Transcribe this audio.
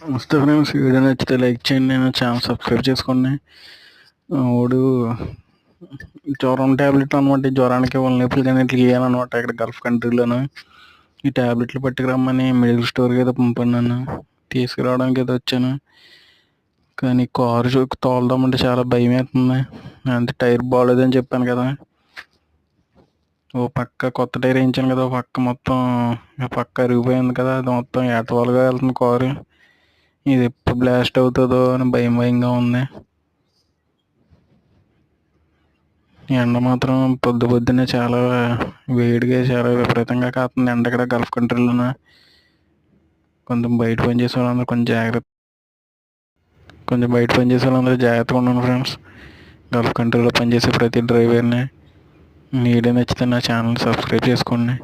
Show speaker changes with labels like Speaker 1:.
Speaker 1: నమస్తే friends video నచ్చితే like చేయండి నేను ఛానల్ సబ్స్క్రైబ్ చేసుకోండి. వాడు జ్వరం ట్యాబ్లెట్ అనమాట జ్వరానికి వాళ్ళ నొప్పులు కానీ ఇట్లా ఇవ్వాలన్నమాట ఇక్కడ గల్ఫ్ కంట్రీలోను. ఈ ట్యాబ్లెట్లు పట్టుకురమ్మని మెడికల్ స్టోర్కి అయితే పంపన్నాను తీసుకురావడానికి అయితే వచ్చాను. కానీ కారు చూ- తోలుదామంటే చాలా భయం అవుతుంది అంటే టైర్ బాగోలేదని చెప్పాను కదా. ఓ పక్క కొత్త టైర్ వేయించాను కదా ఓ పక్క మొత్తం ఆ పక్క అరిగిపోయింది కదా అది మొత్తం ఏటవాలుగా వెళ్తుంది కారు. ఇది ఎప్పుడు బ్లాస్ట్ అవుతుందో అని భయం భయంగా ఉంది. ఎండ మాత్రం పొద్దు పొద్దున్నే చాలా వేడిగా చాలా విపరీతంగా కాస్తుంది ఎండ ఇక్కడ గల్ఫ్ కంట్రీలోన. కొంచెం బయట పని చేసే వాళ్ళందరూ కొంచెం జాగ్రత్త కొంచెం బయట పని చేసే వాళ్ళందరూ జాగ్రత్తగా ఉండండి ఫ్రెండ్స్ గల్ఫ్ కంట్రీలో పనిచేసే ప్రతి డ్రైవర్ని వీడియో నచ్చితే నా ఛానల్ సబ్స్క్రైబ్ చేసుకోండి.